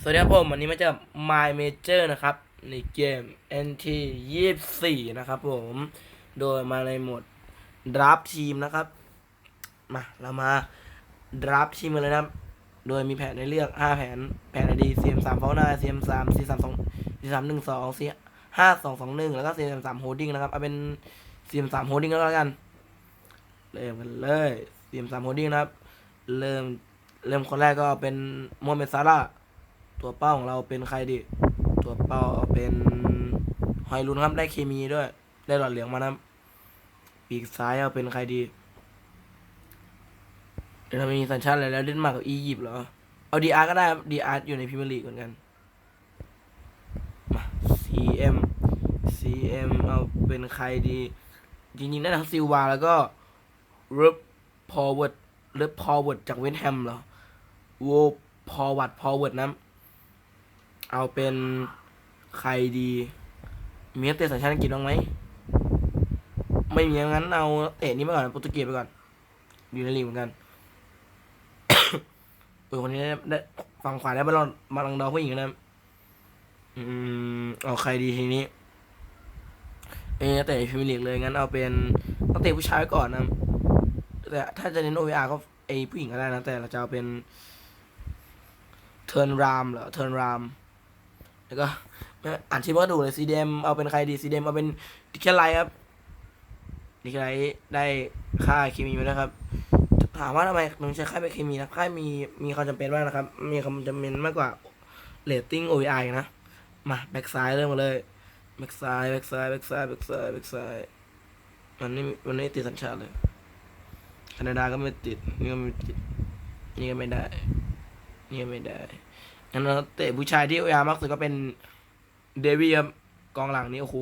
สวัสดีครับผมวันนี้มาเจอ My Major นะครับ ในเกม NT 24 นะครับผม โดยมาในโหมด Draft Team นะครับ มาเรามา Draft Team กันเลยนะโดยมีแผนให้เลือก 5 แผน แผน ID CM 3 f a u n a CM 3 C 3 2 C 3 1 2 C 5 2 2 1 แล้วก็ CM 3 Holding นะครับ เอาเป็น CM 3 Holding แล้วกัน เริ่มกันเลย CM 3 Holding นะครับ เริ่มเริ่มคนแรกก็เป็นโมเมซาร่า ตัวเป้าของเราเป็นใครดิ ตัวเป้าเอาเป็นหอยลุนครับได้เคมีด้วย ได้หลอดเหลืองมานะปีกซ้ายเอาเป็นใครดีเดี๋ยวเรามีสัญชาติอะไรแล้วเดนมาร์กกับอียิปต์เหรอ เอาดีอาร์ก็ได้ดีอาร์อยู่ในพรีเมียร์ลีกเหมือนกัน มา CM CM เอาเป็นใครดีจริงๆได้ทั้งซิลวาแล้วก็รูปพอเวิร์ดรือพอเวิร์ดจากเวนแฮมเหรอโวพอวัดพอเวิร์ดนะ เอาเป็นใครดีมีนักเตะสัญชาติอังกฤษบ้างไหมไม่มีงั้นเอาเตะนี้ไปก่อนโปรตุเกสไปก่อนอยู่ในลีกเหมือนกันเออคนนี้ได้ได้ฝั่งขวาได้บอลลอนมาลังดอผู้หญิงนะอืมเอาใครดีทีนี้เออนักเตะพรีเมียร์ลีกเลยงั้นเอาเป็นนักเตะผู้ชายก่อนนะแต่ถ้าจะเน้น OVR ก็ไอผู้หญิงก็ได้นะแต่เราจะเอาเป็นเทิร์นรามเหรอเทิร์นราม แล้วก็อ่านชื่อว่าดูเลยซีเดมเอาเป็นใครดีซีเดมเอาเป็นดิคไลครับดิคไลได้ค่าเคมีมาแล้วครับ ถามว่าทำไมมันใช้ค่ายไปเคมีนะค่ายมีมีความจำเป็นมากนะครับ มีความจำเป็นมากกว่าเรตติ้ง OVI นะ มาแบ็กซ้ายเริ่มมาเลยแบ็กซ้ายแบ็กซ้ายแบ็กซ้ายแบ็กซ้ายแบ็กซ้ายมันนี่มันนี่ติดสัญชาติเลยแคนาดาก็ไม่ติดนี่ก็ไม่ติดนี่ก็ไม่ได้นี่ก็ไม่ได้ นเราเตะผู้ชายที่ OVR มากสุดก็เป็นเดวิครับกองหลังนี้โอ้โห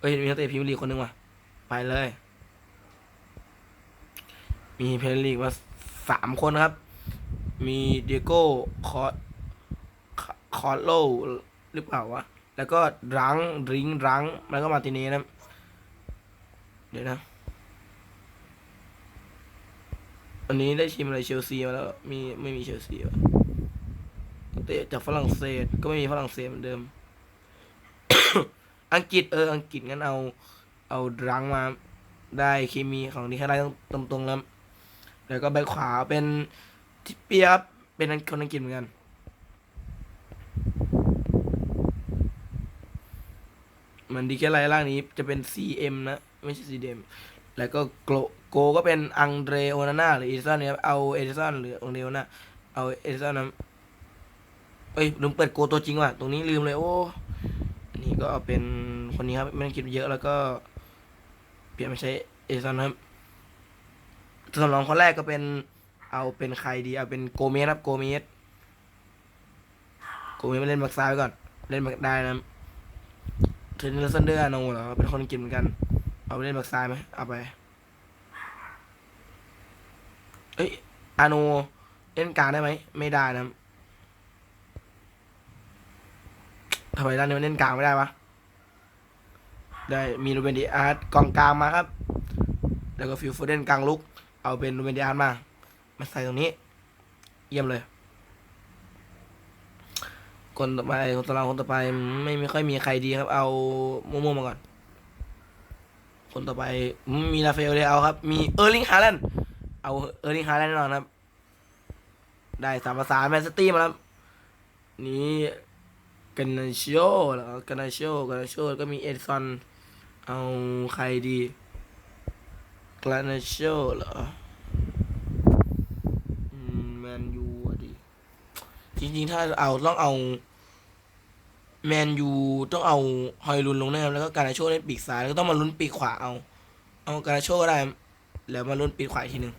เอ้ยมีนักเตะพรีเมียร์ลีคนหนึงว่ะ ไปเลย มีเพลย์ลีกมาสามคนครับ มีเดโก้คอคอร์โลหรือเปล่าวะ แล้วก็รังริงรังแล้วก็มาติเน่นะ เดี๋ยวนะ อันนี้ได้ชิมอะไรเชลซีมาแล้ว มีไม่มีเชลซีวะ เตะจากฝรั่งเศส ก็ไม่มีฝรั่งเศสเหมือนเดิม อังกฤษเออ อังกฤษงั้นเอา เอารังมาได้เคมีของดีแค่ได้ตรงตรงๆแล้ว แล้วก็แบ็คขวาเป็นทิปเปียบเป็นคนอังกฤษเหมือนกันเหมันดีแค่ไรล่างนี้จะเป็น CM นะ ไม่ใช่ CDM แล้วก็โกโกก็เป็นอังเดรโอนาน่าหรือเอดิสันเนี่ยเอาเอเดสันหรืออังเดรโอนาเอาเอเดสันนะ เอ้ยลืมเปิดโกตัวจริงว่ะตรงนี้ลืมเลยโอ้นนี้ก็เอาเป็นคนนี้ครับไม่ต้องคิดเยอะแล้วก็ เปลี่ยนมาใช้เอดิสันครับสำรองคนแรกก็เป็น เอาเป็นใครดีเอาเป็นโกเมสครับโกเมสโกเมสมาเล่นบักซ้ายไปก่อน เล่นบักได้นะเทรนเนอร์ซันเดอร์อาโนเหรอเป็นคนกฤษเหมือนกัน เอาไปเล่นบักซ้ายไหมเอาไปเอ้ยอาโนเล่นกลางได้ไหมไม่ได้นะ ทำไมด้านนี้มันเล่นกลางไม่ได้วะ ได้มีรูเบนดีอาร์ตกองกลางมาครับ แล้วก็ฟิลโฟเดนกลางลุก เอาเป็นรูเบนดิอาร์ตมา มาใส่ตรงนี้ เยี่ยมเลย คนต่อไป คนต่อเราคนต่อไปไม่ไม่ค่อยมีใครดีครับ เอามั่วๆมาก่อน คนต่อไปมีลาเฟลเลยเอาครับ มีเออร์ลิงฮาแลนด์เอาเออร์ลิงฮาแลนด์แน่นอนครับ ได้สามภาษานแมนซิตี้มาแล้ว นี่ กันนาโชเหรอกันนาโชกันนาโชแล้วก็มีเอ็ดซอนเอาใครดีกลานาโชเหรอแมนยูอะดิจริงๆ ถ้าเอาต้องเอา แมนยูต้องเอาฮอยลุนลงแน่แล้วก็การาโชเล่นปีกซ้ายแล้วก็ต้องมาลุ้นปีกขวาเอา เอาการาโชก็ได้ แล้วมาลุ้นปีกขวาอีกทีหนึ่ง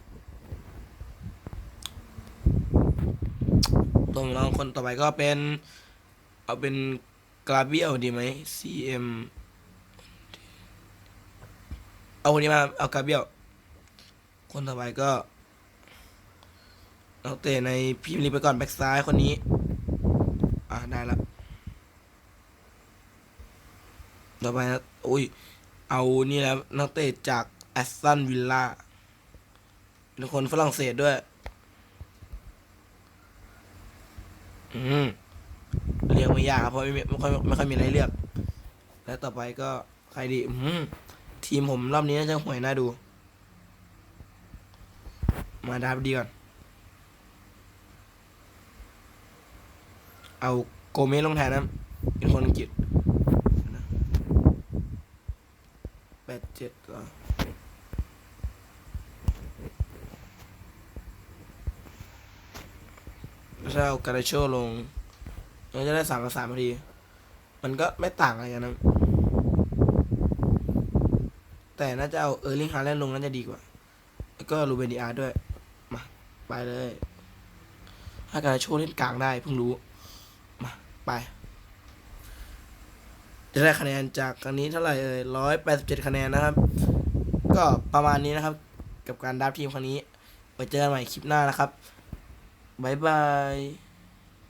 ตัวของเราคนต่อไปก็เป็น เอาเป็นกราเบียลดีไหม CM เอาคนนี้มา เอากราเบียลคนต่อไปก็เราเตะในพรีเมียร์ลีไปก่อนแบ็กซ้ายคนนี้ อ่าได้แล้วต่อไปนะอุ้ย เอานี่แล้วนักเตะจากแอสตันวิลล่าเป็นคนฝรั่งเศสด้วยออืม เรียกไม่ยากครับเพราะไม่ไม่ค่อยไม่ค่อยมีอะไรเลือก และต่อไปก็ใครดีอืทีมผมรอบนี้น่าจะห่วยน่าดู มาดาบดีก่อน เอาโกเมสลงแทนนะเป็นคนอังกฤษแปดเจ็ดเหรอถ้าเอาการาโชลง เราจะได้สามกับสามพอดี มันก็ไม่ต่างอะไรกันนะ แต่น่าจะเอาเออร์ลิงฮาแลนด์ลงน่าจะดีกว่า แล้วก็รูเบนดีอาร์ด้วย มา ไปเลยถ้าการโชว์เล่นกลางได้เพิ่งรู้ มา ไป จะได้คะแนนจากครั้งนี้เท่าไหร่เอ่ยร้อยแปดสิบเจ็ดคะแนนนะครับ ก็ประมาณนี้นะครับ กับการดับทีมครั้งนี้ไว้เจอกันใหม่คลิปหน้านะครับ บ๊ายบาย